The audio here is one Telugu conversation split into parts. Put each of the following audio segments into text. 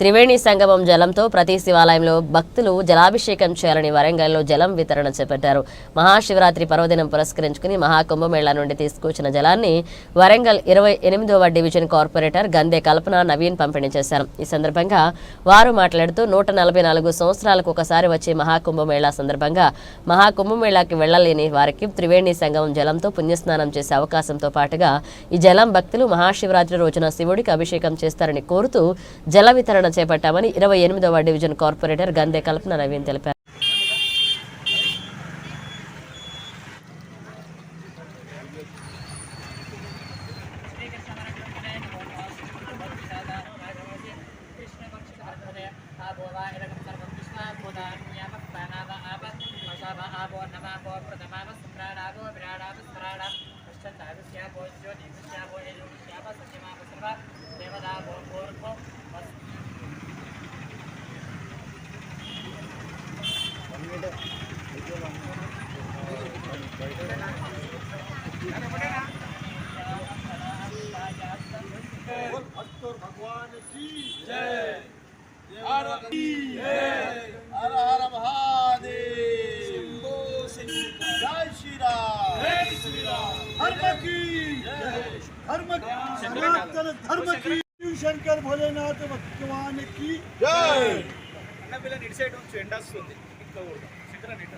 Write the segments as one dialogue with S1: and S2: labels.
S1: త్రివేణి సంగమం జలంతో ప్రతి శివాలయంలో భక్తులు జలాభిషేకం చేయాలని వరంగల్లో జలం వితరణ చేపట్టారు. మహాశివరాత్రి పర్వదినం పురస్కరించుకుని మహాకుంభమేళా నుండి తీసుకొచ్చిన జలాన్ని వరంగల్ ఇరవై ఎనిమిదవ డివిజన్ కార్పొరేటర్ గందే కల్పన నవీన్ పంపిణీ చేశారు. ఈ సందర్భంగా వారు మాట్లాడుతూ నూట నలభై నాలుగు సంవత్సరాలకు ఒకసారి వచ్చే మహాకుంభమేళా సందర్భంగా మహాకుంభమేళాకి వెళ్ళలేని వారికి త్రివేణి సంగమం జలంతో పుణ్యస్నానం చేసే అవకాశంతో పాటుగా ఈ జలం భక్తులు మహాశివరాత్రి రోజున శివుడికి అభిషేకం చేస్తారని కోరుతూ జల వితరణ చేపట్టామని ఇరవై ఎనిమిదవ డివిజన్ కార్పొరేటర్ గందే కల్పన నవీన్ తెలిపారు.
S2: హర धर्म सनातन धर्म की शंकर भोलेनाथ भगवान की जय
S3: అన్న పిల్లని ఇటు సైడ్ ఉంచు ఎండ వస్తుంది ఇంకా కూడా శంకరన్ ఇటు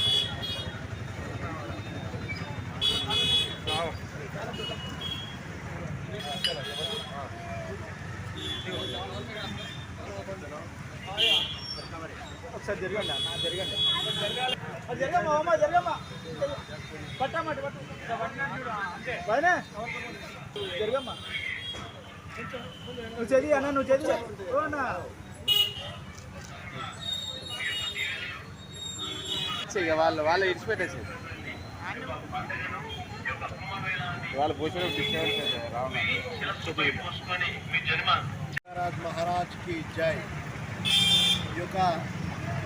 S3: ఒకసారి జరగండి అన్న జరగండి. జరగమ్మా అమ్మ జరగమ్మా. పట్టమ్మా ఇటు పట్టు. పైన జరగమ్మా. నువ్వు చదివి అన్న నువ్వు చదివి. ఓ అన్న. ఇక వాళ్ళు వాళ్ళు ఇడిచిపెట్టేసి. వాళ్ళు పోసిన
S2: మహారాజ్ మహారాజ్కి జై. యొక్క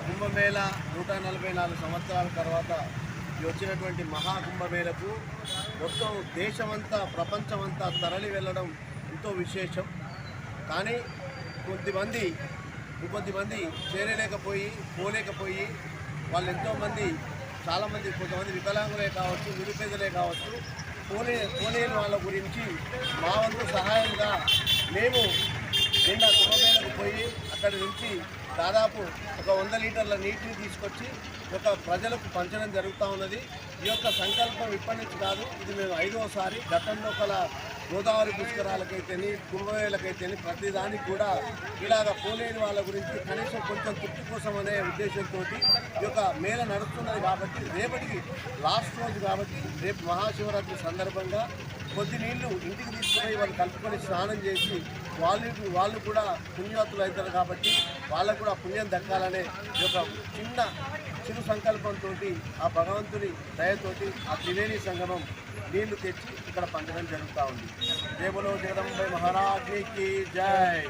S2: కుంభమేళ నూట నలభై నాలుగు సంవత్సరాల తర్వాత వచ్చినటువంటి మహాకుంభమేళకు మొత్తం దేశమంతా ప్రపంచమంతా తరలి వెళ్ళడం ఎంతో విశేషం. కానీ కొద్దిమంది ఇంకొద్దిమంది చేరలేకపోయి పోలేకపోయి వాళ్ళు ఎంతోమంది చాలామంది కొంతమంది వికలాంగులే కావచ్చు నిరుపేదలే కావచ్చు పోలే పోలేని వాళ్ళ గురించి మా వంతు సహాయంగా మేము నిన్న కుంభమేళకు పోయి అక్కడి నుంచి దాదాపు ఒక వంద లీటర్ల నీటిని తీసుకొచ్చి ఒక ప్రజలకు పంచడం జరుగుతూ ఉన్నది. ఈ యొక్క సంకల్పం ఇప్పటి నుంచి కాదు ఇది మేము ఐదవసారి గతంలో కల గోదావరి పుష్కరాలకైతేని కుంభవేలకైతేని ప్రతిదానికి కూడా ఇలాగ పోలేని వాళ్ళ గురించి కనీసం కొంచెం తృప్తి కోసం అనే ఉద్దేశంతో ఈ యొక్క మేళ నడుస్తున్నది కాబట్టి రేపటికి లాస్ట్ రోజు కాబట్టి రేపు మహాశివరాత్రి సందర్భంగా కొద్ది నీళ్ళు ఇంటికి తీసుకొని వాళ్ళు కలుపుకొని స్నానం చేసి వాళ్ళు వాళ్ళు కూడా పుణ్యవతులు అవుతారు కాబట్టి వాళ్ళకు కూడా పుణ్యం దక్కాలనే ఒక చిన్న చిరు సంకల్పంతో ఆ భగవంతుని దయతోటి ఆ త్రివేణి సంగమం నీళ్ళు తెచ్చి ఇక్కడ పంచడం జరుగుతూ ఉంది. దేవులో జగదంబై మహారాజ్కి జై.